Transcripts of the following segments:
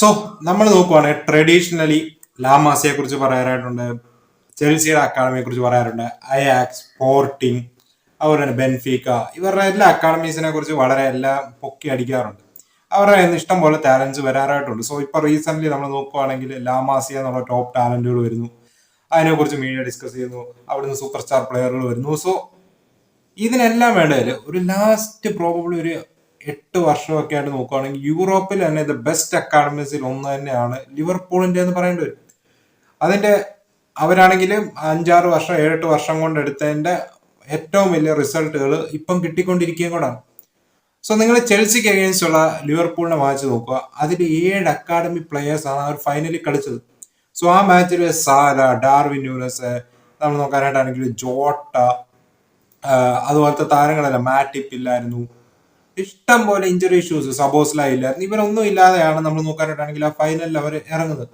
So നമ്മൾ നോക്കുവാണെങ്കിൽ traditionally ലാമാസിയെ കുറിച്ച് പറയാനായിട്ടുണ്ട് ചെൽസിയുടെ അക്കാഡമിയെ കുറിച്ച് പറയാറുണ്ട് അയാക്സ് പോർട്ടിങ് അതുപോലെ തന്നെ ബെൻഫീക്ക ഇവരുടെ എല്ലാ അക്കാഡമീസിനെ കുറിച്ച് വളരെ എല്ലാം പൊക്കി അടിക്കാറുണ്ട്. അവരുടെ ഇഷ്ടം പോലെ ടാലൻസ് വരാറായിട്ടുണ്ട്. സോ ഇപ്പൊ റീസെന്റ് നമ്മൾ നോക്കുവാണെങ്കിൽ ലാമാസിയ എന്നുള്ള ടോപ്പ് ടാലന്റുകൾ വരുന്നു. അതിനെക്കുറിച്ച് മീഡിയ ഡിസ്കസ് ചെയ്യുന്നു. അവിടുന്ന് സൂപ്പർ സ്റ്റാർ പ്ലെയറുകൾ വരുന്നു. സോ ഇതിനെല്ലാം വേണ്ടതിൽ ഒരു ലാസ്റ്റ് പ്രോബബ്ലി ഒരു എട്ട് വർഷമൊക്കെ ആയിട്ട് നോക്കുകയാണെങ്കിൽ യൂറോപ്പിൽ തന്നെ ദ ബെസ്റ്റ് അക്കാഡമീസിൽ ഒന്ന് തന്നെയാണ് ലിവർപൂളിന്റെ എന്ന് പറയേണ്ടി വരും. അതിന്റെ അവരാണെങ്കിൽ അഞ്ചാറ് വർഷം ഏഴെട്ട് വർഷം കൊണ്ട് എടുത്തതിന്റെ ഏറ്റവും വലിയ റിസൾട്ടുകൾ ഇപ്പം കിട്ടിക്കൊണ്ടിരിക്കുകയും കൂടാണ്. സോ നിങ്ങൾ ചെൽസിക്ക് അഗേൻസ്റ്റ് ഉള്ള ലിവർപൂളിനെ മാച്ച് നോക്കുക. അതിൽ ഏഴ് അക്കാഡമി പ്ലെയേഴ്സ് ആണ് അവർ ഫൈനലിൽ കളിച്ചത്. സോ ആ മാച്ചിൽ സാല ഡാർവിൻ ന്യൂനസ് നമ്മൾ നോക്കാനായിട്ടാണെങ്കിൽ ജോട്ട അതുപോലത്തെ താരങ്ങളല്ല മാറ്റിപ്പ് ഇല്ലായിരുന്നു ഇഷ്ടം പോലെ ഇഞ്ചറി ഇഷ്യൂസ് സബോസ്ല ഇല്ലായിരുന്നു ഇവരൊന്നും ഇല്ലാതെയാണ് നമ്മൾ നോക്കാനായിട്ടാണെങ്കിൽ ആ ഫൈനലിൽ അവർ ഇറങ്ങുന്നത്.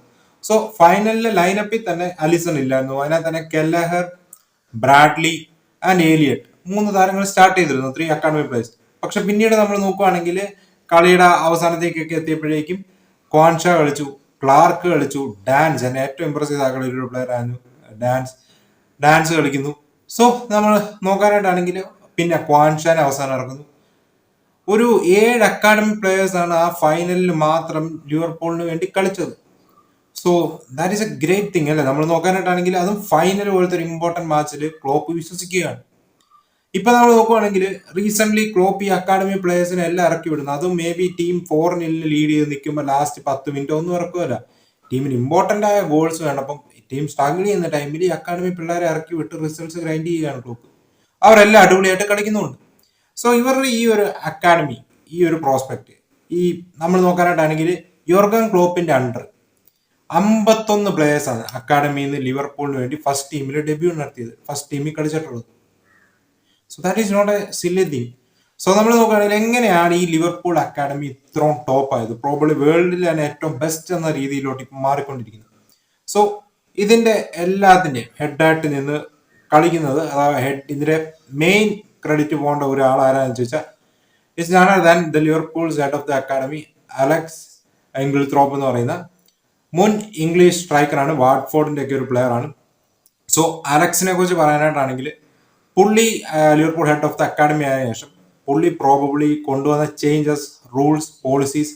സോ ഫൈനലിലെ ലൈനപ്പിൽ തന്നെ അലിസൺ ഇല്ലായിരുന്നു. അതിനകത്ത് തന്നെ കെല്ലഹർ ബ്രാഡ്ലി ആൻഡ് ഏലിയറ്റ് മൂന്ന് താരങ്ങൾ സ്റ്റാർട്ട് ചെയ്തിരുന്നു ത്രീ അക്കാഡമി പ്ലേസ് പക്ഷെ പിന്നീട് നമ്മൾ നോക്കുവാണെങ്കിൽ കളിയുടെ അവസാനത്തേക്കൊക്കെ എത്തിയപ്പോഴേക്കും ക്വാൻഷ കളിച്ചു ക്ലാർക്ക് കളിച്ചു ഡാൻസ്. എന്നെ ഏറ്റവും ഇമ്പ്രസ് ചെയ്ത ഒരു പ്ലെയർ ആയിരുന്നു ഡാൻസ്. ഡാൻസ് കളിക്കുന്നു. സോ നമ്മൾ നോക്കാനായിട്ടാണെങ്കിൽ പിന്നെ ക്വാൻഷാൻ അവസാനം ഇറക്കുന്നു ഒരു ഏഴ് അക്കാഡമി പ്ലെയേഴ്സ് ആണ് ആ ഫൈനലിൽ മാത്രം ലിവർപൂളിന് വേണ്ടി കളിച്ചത്. So that is a great thing അല്ലേ? നമ്മൾ നോക്കാനായിട്ടാണെങ്കിൽ അതും ഫൈനൽ പോലത്തെ ഒരു ഇമ്പോർട്ടന്റ് മാച്ചിൽ ക്ലോപ്പ് വിശ്വസിക്കുകയാണ്. ഇപ്പൊ നമ്മൾ നോക്കുവാണെങ്കിൽ റീസെന്റ് ക്ലോപ്പ് ഈ അക്കാഡമി പ്ലേയേഴ്സിനെ എല്ലാം ഇറക്കി വിടുന്നു. അതും മേ ബി ടീം ഫോർ നില്ലിൽ ലീഡ് ചെയ്ത് നിൽക്കുമ്പോൾ ലാസ്റ്റ് പത്ത് മിനിറ്റ് ഒന്നും ഇറക്കുമല്ല ടീമിന് ഇമ്പോർട്ടന്റ് ആയ ഗോൾസ് വേണം. അപ്പം ടീം സ്ട്രഗിൾ ചെയ്യുന്ന ടൈമിൽ ഈ അക്കാഡമി പിള്ളേരെ ഇറക്കി വിട്ട് റിസൾട്ട്സ് ഗ്രൈൻഡ് ചെയ്യുകയാണ് ക്ലോപ്പ്. അവരെല്ലാം അടിപൊളിയായിട്ട് കളിക്കുന്നുണ്ട്. സോ ഇവരുടെ ഈ ഒരു അക്കാഡമി ഈ ഒരു പ്രോസ്പെക്ട് ഈ നമ്മൾ നോക്കാനായിട്ടാണെങ്കിൽ യോർഗൻ ക്ലോപ്പിന്റെ അണ്ടർ അമ്പത്തൊന്ന് പ്ലേയേഴ്സ് ആണ് അക്കാഡമിയിൽ നിന്ന് ലിവർപൂളിന് വേണ്ടി ഫസ്റ്റ് ടീമിൽ ഡെബ്യൂ നടത്തിയത്. ഫസ്റ്റ് ടീമിൽ കളിച്ചിട്ടുള്ളത്. So that is not a silly thing so നമ്മൾ നോക്കുകയാണെങ്കിൽ എങ്ങനെയാണ് ഈ ലിവർപൂൾ അക്കാഡമി ഇത്രയും ടോപ്പ് ആയത്? പ്രോബ്ലി വേൾഡിൽ തന്നെ ഏറ്റവും ബെസ്റ്റ് എന്ന രീതിയിലോട്ട് ഇപ്പം മാറിക്കൊണ്ടിരിക്കുന്നത്. സോ ഇതിന്റെ എല്ലാത്തിന്റെയും ഹെഡായിട്ട് നിന്ന് കളിക്കുന്നത് അതായത് ഹെഡ് ഇതിന്റെ മെയിൻ ക്രെഡിറ്റ് പോകേണ്ട ഒരാൾ ആരാന്ന് ചോദിച്ചാൽ it's none other than the Liverpool head of the academy Alex Inglethorpe എന്ന് പറയുന്ന മുൻ ഇംഗ്ലീഷ് സ്ട്രൈക്കറാണ് വാട്ട്ഫോർഡിന്റെ ഒക്കെ ഒരു പ്ലെയർ ആണ്. സോ അലക്സിനെ കുറിച്ച് പറയാനായിട്ടാണെങ്കിൽ പുള്ളി Liverpool head of the academy ആയ ശേഷം പുള്ളി പ്രോബബ്ലി കൊണ്ടുവന്ന ചേഞ്ചസ് റൂൾസ് പോളിസീസ്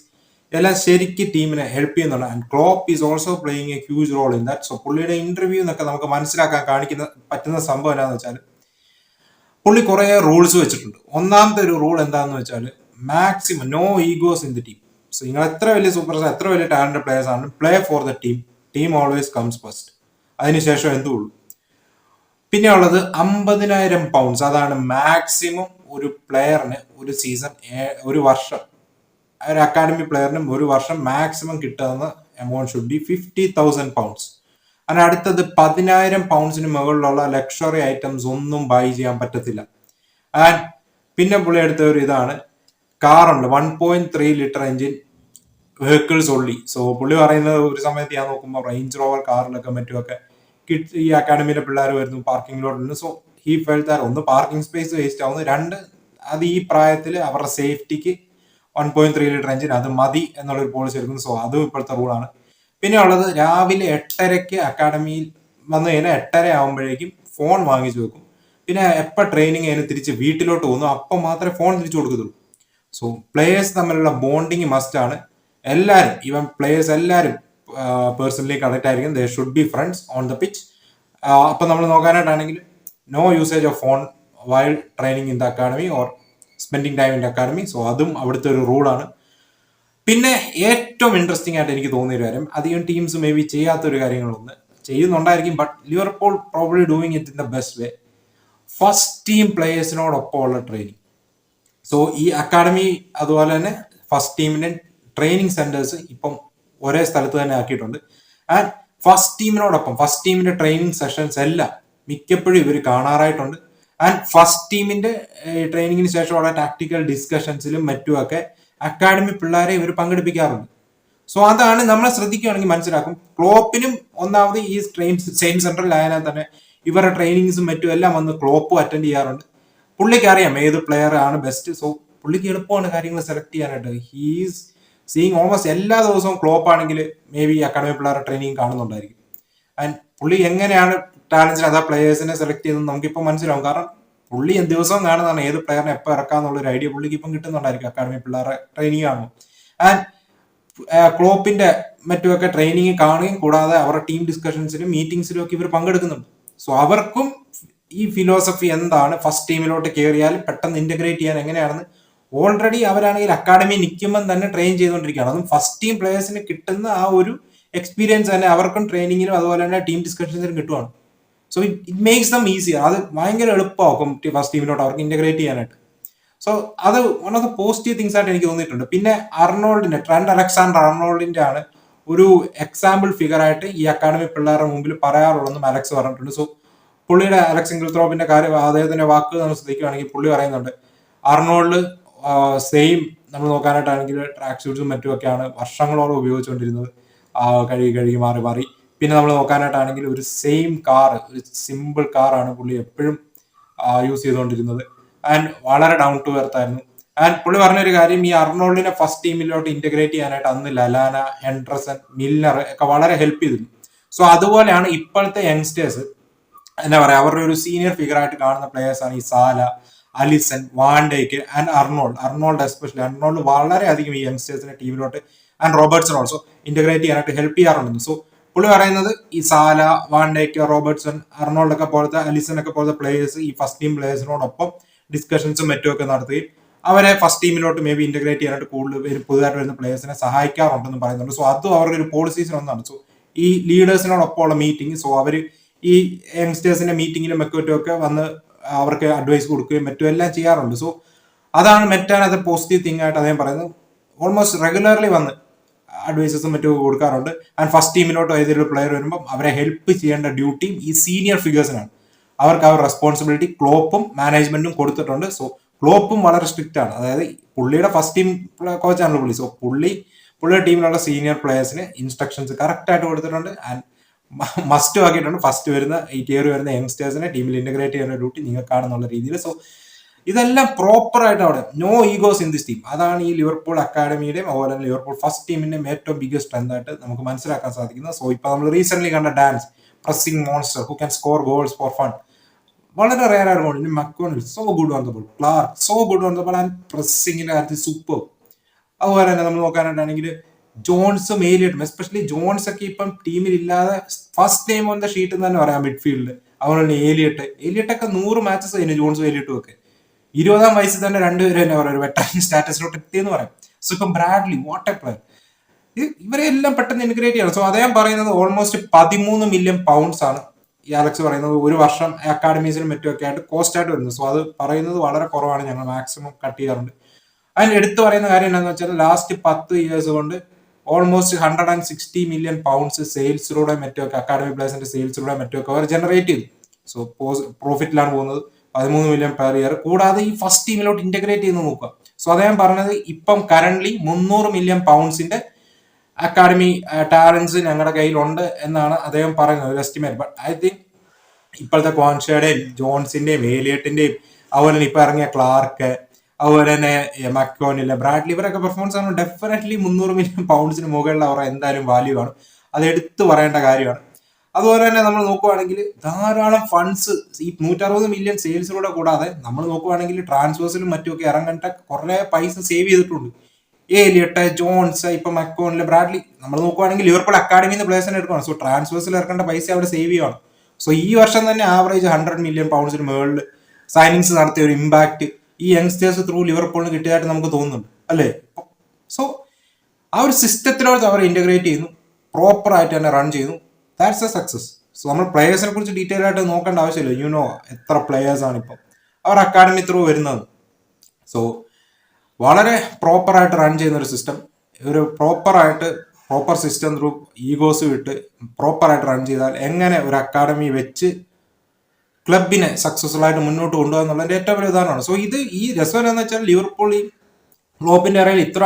എല്ലാം ശരിക്കും ടീമിനെ ഹെൽപ്പ് ചെയ്യുന്നുണ്ട്. And Klopp is also playing a huge role in that so പുള്ളിയുടെ ഇന്റർവ്യൂ എന്നൊക്കെ നമുക്ക് മനസ്സിലാക്കാൻ കാണിക്കുന്ന പറ്റുന്ന സംഭവം എന്താണെന്ന് വെച്ചാൽ പുള്ളി കുറെ റൂൾസ് വെച്ചിട്ടുണ്ട്. ഒന്നാമത്തെ ഒരു റൂൾ എന്താണെന്ന് വെച്ചാൽ maximum no egos in the team so നിങ്ങൾ എത്ര വലിയ സൂപ്പർ സ്റ്റാർ എത്ര വലിയ ടാലന്റ് പ്ലേയേഴ്സ് ആണ് play for the team team always comes first അതിനുശേഷം എന്തും ഉള്ളൂ. പിന്നെ ഉള്ളത് അമ്പതിനായിരം പൗണ്ട്സ് അതാണ് മാക്സിമം ഒരു പ്ലെയറിന് ഒരു സീസൺ ഒരു വർഷം. ഒരു അക്കാഡമി പ്ലെയറിനും ഒരു വർഷം മാക്സിമം കിട്ടുന്ന amount should be fifty thousand pounds അതിന് അടുത്തത് പതിനായിരം പൗണ്ട്സിന് മുകളിലുള്ള ലക്ഷറി ഐറ്റംസ് ഒന്നും ബൈ ചെയ്യാൻ പറ്റത്തില്ല. ആൻഡ് പിന്നെ പുള്ളി എടുത്ത ഒരു ഇതാണ്. കാറുണ്ട് one point three litre engine vehicles ഉള്ളി സോ പുള്ളി പറയുന്നത് ഒരു സമയത്ത് ഞാൻ നോക്കുമ്പോൾ റേഞ്ച് റോവർ കാറിലൊക്കെ മറ്റുമൊക്കെ കിഡ്സ് ഈ അക്കാഡമിയിലെ പിള്ളേർ വരുന്നു ലോഡിൽ സോ ഹീ ഫെൽ ദാർ ഒന്ന് പാർക്കിംഗ് സ്പേസ് വേസ്റ്റ് ആവുന്നു. രണ്ട് അത് ഈ പ്രായത്തിൽ അവരുടെ സേഫ്റ്റിക്ക് one point three litre engine അത് മതി എന്നുള്ളൊരു പോളിസി എടുക്കുന്നു. സോ അതും ഇപ്പോഴത്തെ റൂളാണ് പിന്നെ ഉള്ളത് രാവിലെ എട്ടരയ്ക്ക് അക്കാഡമിയിൽ വന്നു കഴിഞ്ഞാൽ എട്ടര ആകുമ്പോഴേക്കും ഫോൺ വാങ്ങിച്ചു വെക്കും. പിന്നെ എപ്പോൾ ട്രെയിനിങ് അതിന് തിരിച്ച് വീട്ടിലോട്ട് പോകുന്നു. അപ്പം മാത്രമേ ഫോൺ തിരിച്ചു കൊടുക്കത്തുള്ളൂ. സോ പ്ലേയേഴ്സ് തമ്മിലുള്ള ബോണ്ടിങ് ആണ്. എല്ലാവരും ഈവൻ പ്ലേയേഴ്സ് എല്ലാവരും പേഴ്സണലി കണക്ട് ആയിരിക്കും. They should be friends on the pitch അപ്പം നമ്മൾ നോക്കാനായിട്ടാണെങ്കിൽ no usage of phone while training in the academy or spending time in the academy so അതും അവിടുത്തെ ഒരു റൂളാണ് പിന്നെ ഏറ്റവും ഇൻട്രസ്റ്റിംഗ് ആയിട്ട് എനിക്ക് തോന്നിയ ഒരു കാര്യം അധികം ടീംസ് മേ ബി ചെയ്യാത്തൊരു കാര്യങ്ങളൊന്ന് ചെയ്യുന്നുണ്ടായിരിക്കും but Liverpool probably doing it in the best way first team പ്ലേയേഴ്സിനോടൊപ്പം ഉള്ള ട്രെയിനിങ് സോ ഈ അക്കാഡമി അതുപോലെ തന്നെ ഫസ്റ്റ് ടീമിന്റെ ട്രെയിനിങ് സെന്റേഴ്സ് ഇപ്പം ഒരേ സ്ഥലത്ത് തന്നെ ആക്കിയിട്ടുണ്ട്. ആൻഡ് ഫസ്റ്റ് ടീമിനോടൊപ്പം ഫസ്റ്റ് ടീമിന്റെ ട്രെയിനിങ് സെഷൻസ് എല്ലാം മിക്കപ്പോഴും ഇവർ കാണാറായിട്ടുണ്ട്. ആൻഡ് ഫസ്റ്റ് ടീമിന്റെ ട്രെയിനിങ്ങിന് ശേഷമുള്ള ടാക്ടിക്കൽ ഡിസ്കഷൻസിലും മറ്റുമൊക്കെ അക്കാഡമി പിള്ളേരെ ഇവർ പങ്കെടുപ്പിക്കാറുണ്ട്. സോ അതാണ് നമ്മൾ ശ്രദ്ധിക്കുകയാണെങ്കിൽ മനസ്സിലാക്കും. ക്ലോപ്പിനും ഒന്നാമത് ഈ ട്രെയിൻ സെൻട്രൽ സെന്ററിലായതിനാൽ തന്നെ ഇവരുടെ ട്രെയിനിങ്സും മറ്റും എല്ലാം വന്ന് ക്ലോപ്പും അറ്റൻഡ് ചെയ്യാറുണ്ട്. പുള്ളിക്ക് അറിയാം ഏത് പ്ലെയർ ആണ് ബെസ്റ്റ് സോ പുള്ളിക്ക് എളുപ്പമാണ് കാര്യങ്ങൾ സെലക്ട് ചെയ്യാനായിട്ട്. ഹീസ് സീയിങ് ഓൾമോസ്റ്റ് എല്ലാ ദിവസവും ക്ലോപ്പ് ആണെങ്കിൽ മേ ബി അക്കാഡമി പിള്ളേരുടെ ട്രെയിനിങ് കാണുന്നുണ്ടായിരിക്കും. ആൻഡ് പുള്ളി എങ്ങനെയാണ് ടാലൻസിന് അതാ പ്ലേയേഴ്സിനെ സെലക്ട് ചെയ്തതെന്ന് നമുക്കിപ്പോൾ മനസ്സിലാവും. കാരണം പുള്ളി എന്ത് ദിവസവും കാണുന്നതാണ്. ഏത് പ്ലെയറിനെ എപ്പോൾ ഇറക്കാന്നുള്ള ഒരു ഐഡിയ പുള്ളിക്ക് ഇപ്പം കിട്ടുന്നുണ്ടായിരിക്കും. അക്കാഡമി പിള്ളേരെ ട്രെയിനിങ് കാണും. ആൻഡ് ക്ലോപ്പിന്റെ മറ്റുമൊക്കെ ട്രെയിനിങ് കാണുകയും കൂടാതെ അവരുടെ ടീം ഡിസ്കഷൻസിലും മീറ്റിംഗ്സിലും ഒക്കെ ഇവർ പങ്കെടുക്കുന്നുണ്ട്. സോ അവർക്കും ഈ ഫിലോസഫി എന്താണ്? ഫസ്റ്റ് ടീമിലോട്ട് കയറിയാൽ പെട്ടെന്ന് ഇന്റഗ്രേറ്റ് ചെയ്യാൻ എങ്ങനെയാണെന്ന് ഓൾറെഡി അവരാണെങ്കിൽ അക്കാഡമി നിൽക്കുമ്പം തന്നെ ട്രെയിൻ ചെയ്തുകൊണ്ടിരിക്കുകയാണ്. അതും ഫസ്റ്റ് ടീം പ്ലേയേഴ്സിന് കിട്ടുന്ന ആ ഒരു എക്സ്പീരിയൻസ് തന്നെ അവർക്കും ട്രെയിനിങ്ങിലും അതുപോലെ തന്നെ ടീം ഡിസ്കഷൻസിലും കിട്ടുവാണ്. So it it makes them easy അത് ഭയങ്കര എളുപ്പമാക്കും ഫസ്റ്റ് ടീമിനോട് അവർക്ക് ഇന്റഗ്രേറ്റ് ചെയ്യാനായിട്ട്. സോ അത് one of the positive things ആയിട്ട് എനിക്ക് തോന്നിയിട്ടുണ്ട്. പിന്നെ അർണോൾഡിന്റെ ട്രെൻഡ് അലക്സാണ്ടർ അർണോൾഡിന്റെ ആണ് ഒരു എക്സാമ്പിൾ ഫിഗർ ആയിട്ട് ഈ അക്കാഡമി പിള്ളേരുടെ മുമ്പിൽ പറയാറുള്ളതെന്നും അലക്സ് പറഞ്ഞിട്ടുണ്ട്. സോ പുള്ളിയുടെ അലക്സ് ഇംഗിൾത്രോപ്പിന്റെ കാര്യം അദ്ദേഹത്തിന്റെ വാക്കുകൾ നമ്മൾ ശ്രദ്ധിക്കുകയാണെങ്കിൽ പുള്ളി പറയുന്നുണ്ട് അർണോൾഡ് സെയിം നമ്മൾ നോക്കാനായിട്ടാണെങ്കിൽ ട്രാക്ക് ഷൂട്ട്സും മറ്റുമൊക്കെയാണ് വർഷങ്ങളോളം ഉപയോഗിച്ചുകൊണ്ടിരുന്നത്. കഴുകി കഴുകി മാറി മാറി. പിന്നെ നമ്മൾ നോക്കാനായിട്ടാണെങ്കിൽ ഒരു സെയിം കാർ ഒരു സിമ്പിൾ കാർ ആണ് പുള്ളി എപ്പോഴും യൂസ് ചെയ്തുകൊണ്ടിരുന്നത്. ആൻഡ് വളരെ ഡൗൺ ടു എർത്ത് ആയിരുന്നു. ആൻഡ് പുള്ളി പറഞ്ഞൊരു കാര്യം ഈ അർണോൾഡിനെ ഫസ്റ്റ് ടീമിലോട്ട് ഇന്റഗ്രേറ്റ് ചെയ്യാനായിട്ട് അന്ന് ലലാന ഹെൻഡ്രസൺ മില്ലർ ഒക്കെ വളരെ ഹെൽപ്പ് ചെയ്തിരുന്നു. സോ അതുപോലെയാണ് ഇപ്പോഴത്തെ യങ്സ്റ്റേഴ്സ് എന്താ പറയുക അവരുടെ ഒരു സീനിയർ ഫിഗർ ആയിട്ട് കാണുന്ന പ്ലേയേഴ്സ് ആണ് ഈ Salah Alisson Van Dijk and Arnold. Arnold especially Arnold വളരെയധികം ഈ യങ്സ്റ്റേഴ്സിന്റെ ടീമിലോട്ട് ആൻഡ് റോബർട്ട്സൺ ഓൾസോ ഇന്റഗ്രേറ്റ് ചെയ്യാനായിട്ട് ഹെൽപ്പ് ചെയ്യാറുണ്ട്. സോ പുള്ളി പറയുന്നത് ഈ സാല വാണ്ടേക്ക് റോബർട്ട്സൺ അർണോൾഡ് ഒക്കെ പോലത്തെ അലിസൺ ഒക്കെ പോലത്തെ പ്ലേയേഴ്സ് ഈ ഫസ്റ്റ് ടീം പ്ലേയേഴ്സിനോടൊപ്പം ഡിസ്കഷൻസും മറ്റും ഒക്കെ നടത്തുകയും അവരെ ഫസ്റ്റ് ടീമിലോട്ട് മേ ബി ഇന്റഗ്രേറ്റ് ചെയ്യാനായിട്ട് കൂടുതൽ പുതുതായിട്ട് വരുന്ന പ്ലേയേഴ്സിനെ സഹായിക്കാറുണ്ടെന്ന് പറയുന്നുണ്ട്. സോ അതും അവരുടെ ഒരു പോളിസീസിൽ ഒന്നാണ് സോ ഈ ലീഡേഴ്സിനോടൊപ്പമുള്ള മീറ്റിംഗ് സോ അവർ ഈ യങ്സ്റ്റേഴ്സിന്റെ മീറ്റിങ്ങിലും മറ്റും ഒക്കെ വന്ന് അവർക്ക് അഡ്വൈസ് കൊടുക്കുകയും മറ്റും എല്ലാം ചെയ്യാറുണ്ട്. സോ അതാണ് മെറ്റാൻ അത് പോസിറ്റീവ് തിങ് ആയിട്ട് അദ്ദേഹം പറയുന്നത്. ഓൾമോസ്റ്റ് റെഗുലർലി വന്ന് അഡ്വൈസസും മറ്റും കൊടുക്കാറുണ്ട്. ആൻഡ് ഫസ്റ്റ് ടീമിലോട്ട് ഏതൊരു പ്ലെയർ വരുമ്പോൾ അവരെ ഹെൽപ്പ് ചെയ്യേണ്ട ഡ്യൂട്ടിയും ഈ സീനിയർ ഫിഗേഴ്സിനാണ് അവർക്ക് ആ റെസ്പോൺസിബിലിറ്റി ക്ലോപ്പും മാനേജ്മെന്റും കൊടുത്തിട്ടുണ്ട്. സോ ക്ലോപ്പും വളരെ സ്ട്രിക്റ്റ് ആണ്. അതായത് പുള്ളിയുടെ ഫസ്റ്റ് ടീം കോച്ചാണല്ലോ പുള്ളി. സോ പുള്ളി പുള്ളിയുടെ ടീമിലുള്ള സീനിയർ പ്ലേയേഴ്സിന് ഇൻസ്ട്രക്ഷൻസ് കറക്റ്റ് ആയിട്ട് കൊടുത്തിട്ടുണ്ട്. ആൻഡ് മസ്റ്റ് ആക്കിയിട്ടുണ്ട്. ഫസ്റ്റ് വരുന്ന ഈ കയറി വരുന്ന യങ്സ്റ്റേഴ്സിനെ ടീമിൽ ഇന്റഗ്രേറ്റ് ചെയ്യുന്ന ഡ്യൂട്ടി നിങ്ങൾക്കാണെന്നുള്ള രീതിയിൽ. സോ ഇതെല്ലാം പ്രോപ്പർ ആയിട്ട് അവിടെ no egos in this team അതാണ് ഈ ലിവർപൂൾ അക്കാഡമിയുടെയും അതുപോലെ തന്നെ ലിവർപൂൾ ഫസ്റ്റ് ടീമിന്റെയും ഏറ്റവും ബിഗ്ഗസ്റ്റ് സ്ട്രെങ്ത് ആയിട്ട് നമുക്ക് മനസ്സിലാക്കാൻ സാധിക്കുന്നത്. സോ ഇപ്പൊ നമ്മൾ റീസെന്റ് കണ്ട Danns pressing monster who can score goals for fun വളരെ റയർ ആയിരുന്നു ഇനി മക്കോണിൽ so good the ball Clark so good the ball and പ്രസിംഗിന്റെ കാര്യത്തിൽ സൂപ്പർ അതുപോലെ തന്നെ നമ്മൾ നോക്കാനായിട്ടാണെങ്കിൽ ജോൺസും ഏലിയട്ടും എസ്പെഷ്യലി ജോൺസ് ഒക്കെ ഇപ്പം ടീമിൽ ഇല്ലാതെ ഫസ്റ്റ് ടൈം ഓൺ ഷീറ്റ് തന്നെ പറയാം മിഡ്ഫീൽഡിൽ അതുപോലെ തന്നെ ഏലിയട്ട് ഏലിയട്ടൊക്കെ നൂറ് മാച്ചസ് കഴിഞ്ഞു ജോൺസും ഏലിയട്ടും ഒക്കെ. ഇരുപതാം വയസ്സിൽ തന്നെ രണ്ടുപേരും തന്നെ പറയാം ഒരു സ്റ്റാറ്റസിലോട്ട് എത്തിയെന്ന് പറയാം. സോ ഇപ്പം ബ്രാഡ്ലി വാട്ട് എ പ്ലെയർ ഇവരെ എല്ലാം പെട്ടെന്ന് ഇൻഗ്രേറ്റ് ചെയ്യണം. സോ അദ്ദേഹം പറയുന്നത് ഓൾമോസ്റ്റ് പതിമൂന്ന് മില്യൺ പൗണ്ട്സ് ആണ്. ഈ അലക്സ് പറയുന്നത് ഒരു വർഷം അക്കാഡമീസിനും മറ്റുമൊക്കെ ആയിട്ട് കോസ്റ്റ് ആയിട്ട് വരുന്നത്. സോ അത് പറയുന്നത് വളരെ കുറവാണ്. ഞങ്ങൾ മാക്സിമം കട്ട് ചെയ്യാറുണ്ട്. അതിന് എടുത്തു പറയുന്ന കാര്യം എന്താണെന്ന് വെച്ചാൽ ലാസ്റ്റ് പത്ത് ഇയേഴ്സ് കൊണ്ട് almost hundred and sixty million pounds സെയിൽസിലൂടെ മറ്റുമൊക്കെ അക്കാഡമി പ്ലേസിന്റെ സെയിൽസിലൂടെ മറ്റുമൊക്കെ അവർ ജനറേറ്റ് ചെയ്തു. സോ പ്രോഫിറ്റിലാണ് പോകുന്നത്. പതിമൂന്ന് മില്യൺ പെർ ഇയർ കൂടാതെ ഈ ഫസ്റ്റ് ടീമിലോട്ട് ഇന്റഗ്രേറ്റ് ചെയ്ത് നോക്കുക. സോ അദ്ദേഹം പറഞ്ഞത് ഇപ്പം കറന്റ് മുന്നൂറ് മില്യൺ പൗണ്ട്സിന്റെ അക്കാഡമി ടാലൻസ് ഞങ്ങളുടെ കയ്യിലുണ്ട് എന്നാണ് അദ്ദേഹം പറയുന്നത് ഒരു എസ്റ്റിമേറ്റ് ബട്ട് ഐ തിങ്ക് ഇപ്പോഴത്തെ ക്വാൻഷയുടെയും ജോൺസിന്റെയും ഏലിയട്ടിന്റെയും അതുപോലെ തന്നെ ഇപ്പൊ ഇറങ്ങിയ ക്ലാർക്ക് അതുപോലെ തന്നെ മക്കോനില്ല ബ്രാഡ്ലി ഇവരൊക്കെ പെർഫോമൻസ് ആണ്. ഡെഫിനറ്റ്ലി മുന്നൂറ് മില്യൺ പൗണ്ട്സിന് മുകളിൽ അവർ എന്തായാലും വാല്യൂ ആണ് അത് എടുത്തു പറയേണ്ട കാര്യമാണ്. അതുപോലെ തന്നെ നമ്മൾ നോക്കുവാണെങ്കിൽ ധാരാളം ഫണ്ട്സ് ഈ നൂറ്ററുപത് മില്യൺ സെയിൽസിലൂടെ കൂടാതെ നമ്മൾ നോക്കുവാണെങ്കിൽ ട്രാൻസ്ഫേഴ്സിലും മറ്റുമൊക്കെ ഇറങ്ങേണ്ട കുറെ പൈസ സേവ് ചെയ്തിട്ടുണ്ട്. ഏലിയട്ട് ജോൺസ് ഇപ്പൊ മക്കോണിൽ ബ്രാഡ്ലി. നമ്മൾ നോക്കുവാണെങ്കിൽ ലിവർപൂൾ അക്കാഡമിയിൽ നിന്ന് പ്ലേസിനെ എടുക്കുകയാണ് സോ ട്രാൻസ്ഫേഴ്സിൽ ഇറക്കേണ്ട പൈസ അവിടെ സേവ് ചെയ്യണം സോ ഈ വർഷം തന്നെ ആവറേജ് ഹൺഡ്രഡ് മില്യൺ പൗണ്ട്സിന് മുകളിൽ സൈനിങ്സ് നടത്തിയ ഒരു ഇമ്പാക്ട് ഈ യങ്സ്റ്റേഴ്സ് ത്രൂ ലിവർപൂളിന് കിട്ടിയതായിട്ട് നമുക്ക് തോന്നുന്നുണ്ട്. അല്ലേ? സോ ആ ഒരു സിസ്റ്റത്തിലോട്ട് അവർ ഇന്റഗ്രേറ്റ് ചെയ്യുന്നു. പ്രോപ്പർ ആയിട്ട് തന്നെ റൺ ചെയ്യുന്നു. ദാറ്റ്സ് എ സക്സസ് സോ നമ്മൾ പ്ലേയേഴ്സിനെ കുറിച്ച് ഡീറ്റെയിൽ ആയിട്ട് നോക്കേണ്ട ആവശ്യമില്ല. യു നോ എത്ര പ്ലേയേഴ്സ് ആണ് ഇപ്പം. അവർ അക്കാഡമി ത്രൂ വരുന്നത്. സോ വളരെ പ്രോപ്പറായിട്ട് റൺ ചെയ്യുന്ന ഒരു സിസ്റ്റം ഒരു പ്രോപ്പറായിട്ട് പ്രോപ്പർ സിസ്റ്റം ത്രൂ ഈഗോസ് വിട്ട് പ്രോപ്പറായിട്ട് റൺ ചെയ്താൽ എങ്ങനെ ഒരു അക്കാഡമി വെച്ച് ക്ലബിനെ സക്സസ്ഫുൾ ആയിട്ട് മുന്നോട്ട് കൊണ്ടുപോകുക എന്നുള്ളതിന്റെ ഏറ്റവും വലിയ ഉദാഹരണമാണ്. സോ ഇത് ഈ രസം എന്ന് വെച്ചാൽ ലിവർപൂൾ ഈ ഗ്ലോബിന്റെ ഇറയിൽ ഇത്ര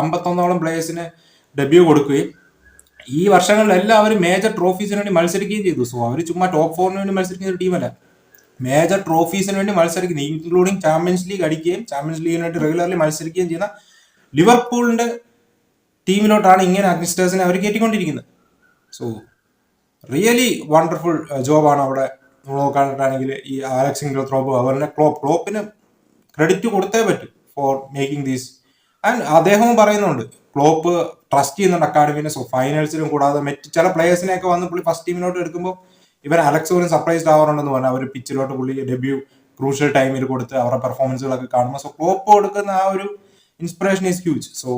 അമ്പത്തൊന്നോളം പ്ലേയേഴ്സിന് ഡെബ്യൂ കൊടുക്കുകയും ഈ വർഷങ്ങളിൽ എല്ലാവരും മേജർ ട്രോഫീസിന് വേണ്ടി മത്സരിക്കുകയും ചെയ്തു. സോ അവർ ചുമ്മാ ടോപ്പ് ഫോറിന് വേണ്ടി മത്സരിക്കുന്ന ഒരു ടീമല്ല മേജർ ട്രോഫീസിന് വേണ്ടി മത്സരിക്കുന്നത് ഇൻക്ലൂഡിങ് ചാമ്പ്യൻസ് ലീഗ് അടിക്കുകയും ചാമ്പ്യൻസ് ലീഗിന് വേണ്ടി റെഗുലർലി മത്സരിക്കുകയും ചെയ്യുന്ന ലിവർപൂളിന്റെ ടീമിലോട്ടാണ് ഇങ്ങനെ അഗ്നിസ്റ്റേഴ്സിനെ അവർ കയറ്റിക്കൊണ്ടിരിക്കുന്നത്. സോ റിയലി വണ്ടർഫുൾ ജോബാണ് അവിടെ നോക്കാനായിട്ടാണെങ്കിൽ ഈ ആലക്സിംഗ് ക്ലോപ്പ് അതുപോലെ ക്ലോപ്പ് ക്ലോപ്പിന് ക്രെഡിറ്റ് കൊടുത്തേ പറ്റും ഫോർ മേക്കിംഗ് ദീസ് ആൻഡ് അദ്ദേഹവും പറയുന്നുണ്ട് ക്ലോപ്പ് ട്രസ്റ്റ് ചെയ്യുന്നുണ്ട് അക്കാഡമിനെ സോ ഫൈനൽസിലും കൂടാതെ മറ്റ് ചില പ്ലേയേഴ്സിനെയൊക്കെ വന്ന് പുള്ളി ഫസ്റ്റ് ടീമിലോട്ട് എടുക്കുമ്പോൾ ഇവൻ അലക്സ് പോലും സർപ്രൈസ്ഡ് ആവാറുണ്ടെന്ന് പറഞ്ഞു അവർ പിച്ചിലോട്ട് പുള്ളി ഡെബ്യൂ ക്രൂഷ്യൽ ടൈമിൽ കൊടുത്ത് അവരുടെ പെർഫോമൻസുകളൊക്കെ കാണുമ്പോൾ സോ ക്ലോപ്പ് കൊടുക്കുന്ന ആ ഒരു ഇൻസ്പിറേഷൻ ഈസ് ഹ്യൂജ് സോ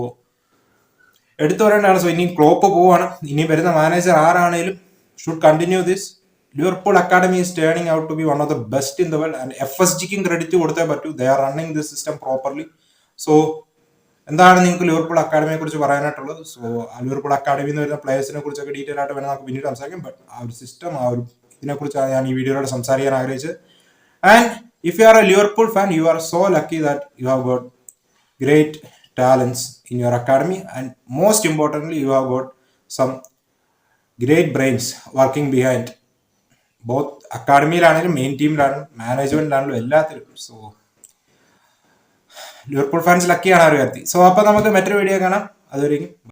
എടുത്തു പറയേണ്ടതാണ് സോ ഇനി ക്ലോപ്പ് പോവാണ്. ഇനി വരുന്ന manager ആരാണേലും should continue this Liverpool academy is turning out to be one of the best in the world and F S ജിക്കും credit കൊടുത്തേ പറ്റൂ. They are running this system properly so എന്താണ് നിങ്ങൾക്ക് Liverpool അക്കാഡമിയെ കുറിച്ച് പറയാനായിട്ടുള്ളത്? So Liverpool അക്കാഡമിയിൽ നിന്ന് വരുന്ന പ്ലേയേഴ്സിനെ കുറിച്ചൊക്കെ detail ആയിട്ട് വേണം നമുക്ക് പിന്നീട് സംസാരിക്കാം. ബട്ട് ആ ഒരു സിസ്റ്റം ആ ഒരു ഇതിനെക്കുറിച്ചാണ് ഞാൻ ഈ വീഡിയോയിലൂടെ സംസാരിക്കാൻ ആഗ്രഹിച്ചത്. And if you are a Liverpool fan you are so lucky that you have got great talents in your academy and most important you have got some great brains working behind both അക്കാഡമിയിലാണെങ്കിലും main ടീമിലാണെങ്കിലും മാനേജ്മെന്റിലാണെങ്കിലും എല്ലാത്തിലും. So Liverpool fans ലക്കിയാണ് ആ ഒരു കാര്യത്തിൽ so അപ്പൊ നമുക്ക് മറ്റൊരു video കാണാം. അതുവരെയും